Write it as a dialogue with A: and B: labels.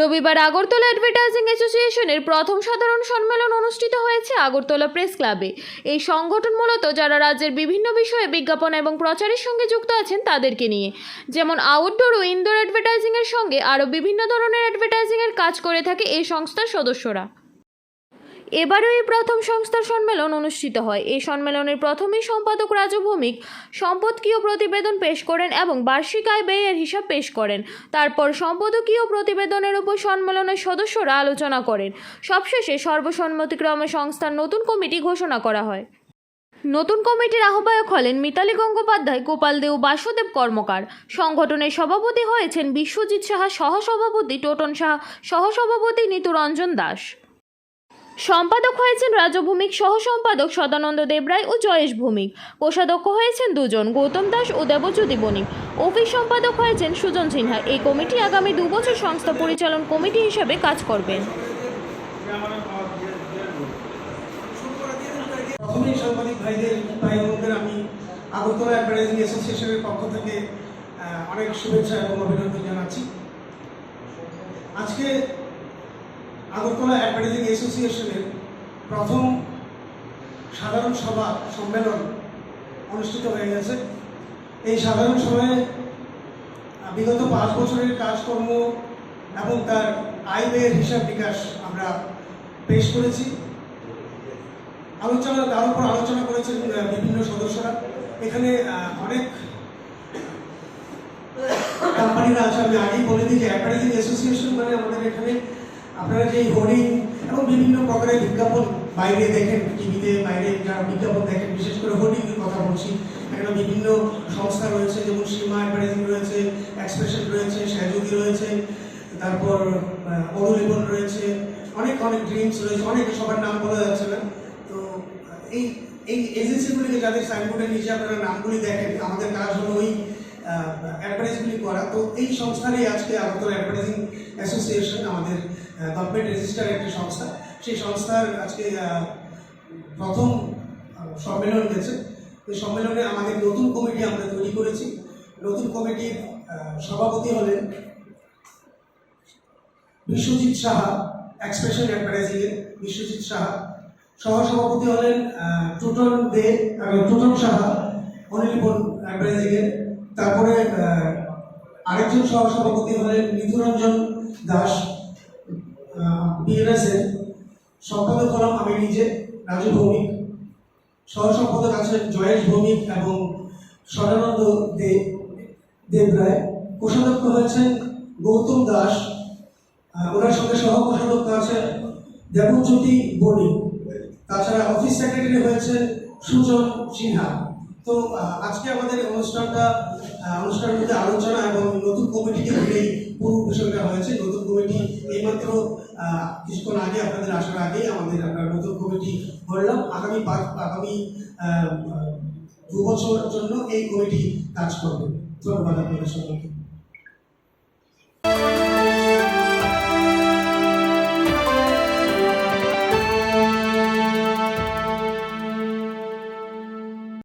A: রবিবার আগরতলা অ্যাডভার্টাইজিং অ্যাসোসিয়েশনের প্রথম সাধারণ সম্মেলন অনুষ্ঠিত হয়েছে আগরতলা প্রেস ক্লাবে এই সংগঠন মূলত যারা রাজ্যের বিভিন্ন বিষয়ে বিজ্ঞাপন এবং প্রচারের সঙ্গে যুক্ত আছেন তাদেরকে নিয়ে। যেমন আউটডোর ও ইনডোর অ্যাডভার্টাইজিংয়ের সঙ্গে আরও বিভিন্ন ধরনের অ্যাডভার্টাইজিংয়ের কাজ করে থাকে এই সংস্থার সদস্যরা। এবারও এই প্রথম সংস্থার সম্মেলন অনুষ্ঠিত হয়। এই সম্মেলনের প্রথমেই সম্পাদক রাজু ভৌমিক সম্পদকীয় প্রতিবেদন পেশ করেন এবং বার্ষিক আয় ব্যয়ের হিসাব পেশ করেন। তারপর সম্পাদকীয় প্রতিবেদনের উপর সম্মেলনের সদস্যরা আলোচনা করেন। সবশেষে সর্বসম্মতিক্রমে সংস্থার নতুন কমিটি ঘোষণা করা হয়। নতুন কমিটির আহ্বায়ক হলেন মিতালি গঙ্গোপাধ্যায়, গোপাল দেও বাসুদেব কর্মকার। সংগঠনের সভাপতি হয়েছেন বিশ্বজিৎ সাহা, সহসভাপতি টোটন সাহা, সহসভাপতি নিতুরঞ্জন দাস। সম্পাদক হয়েছেন রাজু ভৌমিক সহ সম্পাদক সদানন্দ দেবরায় ও জয়েশ ভৌমিক। কোষাধ্যক্ষ হয়েছেন দুজন, গৌতম দাস ও দেবজ্যোতি বণিক। অফিস সম্পাদক হয়েছেন সুজন সিনহা। এই কমিটি আগামী দুবছর সংস্থা পরিচালন কমিটি হিসেবে কাজ করবেন।
B: আগরতলা অ্যাডভার্টাইজিং অ্যাসোসিয়েশনের পক্ষ থেকে অনেক শুভেচ্ছা এবং অভিনন্দন জানাচ্ছি। আজকে আগরতলা অ্যাডভার্টাইজিং অ্যাসোসিয়েশনের প্রথম সাধারণ সভা সম্মেলন অনুষ্ঠিত হয়ে গেছে। এই সাধারণ সভায় বিগত পাঁচ বছরের কাজকর্ম এবং তার আয় ব্যয়ের হিসাব নিকাশ আমরা পেশ করেছি। আলোচনা, তার উপর আলোচনা করেছেন বিভিন্ন সদস্যরা। এখানে অনেক কোম্পানিরা আছে। আমি আগেই বলে দিই যে অ্যাডভার্টাইজিং অ্যাসোসিয়েশন মানে আমাদের এখানে আপনারা যে হোর্ডিং এবং বিভিন্ন প্রকারের বিজ্ঞাপন বাইরে দেখেন, টিভিতে বাইরে যারা বিজ্ঞাপন দেখেন, বিশেষ করে হোর্ডিং কথা বলছি, এখানে বিভিন্ন সংস্থা রয়েছে, যেমন সীমা অ্যাডভার্টাইজিং রয়েছে, এক্সপ্রেশন রয়েছে সেজুদি রয়েছে, তারপর অনুলিপন রয়েছে, অনেক অনেক ড্রিমস রয়েছে, অনেক সবার নাম বলা যাচ্ছে না। তো, এই এই এজেন্সিগুলিকে যাদের সাইনবোর্ডের নিচে আপনারা নামগুলি দেখেন, আমাদের কাজ হলো ওই অ্যাডভার্টাইজগুলি করা। তো এই সংস্থারই আজকে আগরতলা অ্যাডভার্টাইজিং অ্যাসোসিয়েশন আমাদের গভর্নমেন্ট রেজিস্টার একটি সংস্থা। সেই সংস্থার আজকে প্রথম সম্মেলন হয়েছে। এই সম্মেলনে আমাদের নতুন কমিটি আমরা তৈরি করেছি। নতুন কমিটির সভাপতি হলেন বিশ্বজিৎ সাহা এক্সপ্রেশন অ্যাডভার্টাইজিং এর বিশ্বজিৎ সাহা। সহসভাপতি হলেন টুটন দে টুটন সাহা অনিলপন অ্যাডভার্টাইজিং এর। তারপরে আরেকজন সহসভাপতি হলেন মিথুরঞ্জন দাস। বিএনএস এর সম্পাদক হলাম আমি নিজে রাজু ভৌমিক। সহসম্পাদক আছেন জয়েশ ভৌমিক এবং সদানন্দ দে, দেবরায়। কোষাধ্যক্ষ হয়েছেন গৌতম দাস। ওনার সঙ্গে সহ কোষাধ্যক্ষ আছে দেবজ্যোতি বণিক। তাছাড়া অফিস সেক্রেটারি হয়েছেন সুজন সিনহা। তো আজকে আমাদের অনুষ্ঠানটা অনুষ্ঠানের মধ্যে আলোচনা এবং নতুন কমিটিকে ঘিরেই পুরো বিষয়টা হয়েছে। নতুন কমিটি এইমাত্র কিছুক্ষণ আগে আপনাদের আসার আগে আমাদের আপনার নতুন কমিটি করলাম আগামী পাঁচ আগামী দু বছর জন্য এই কমিটি কাজ করবে। ধন্যবাদ আপনাদের সকলকে।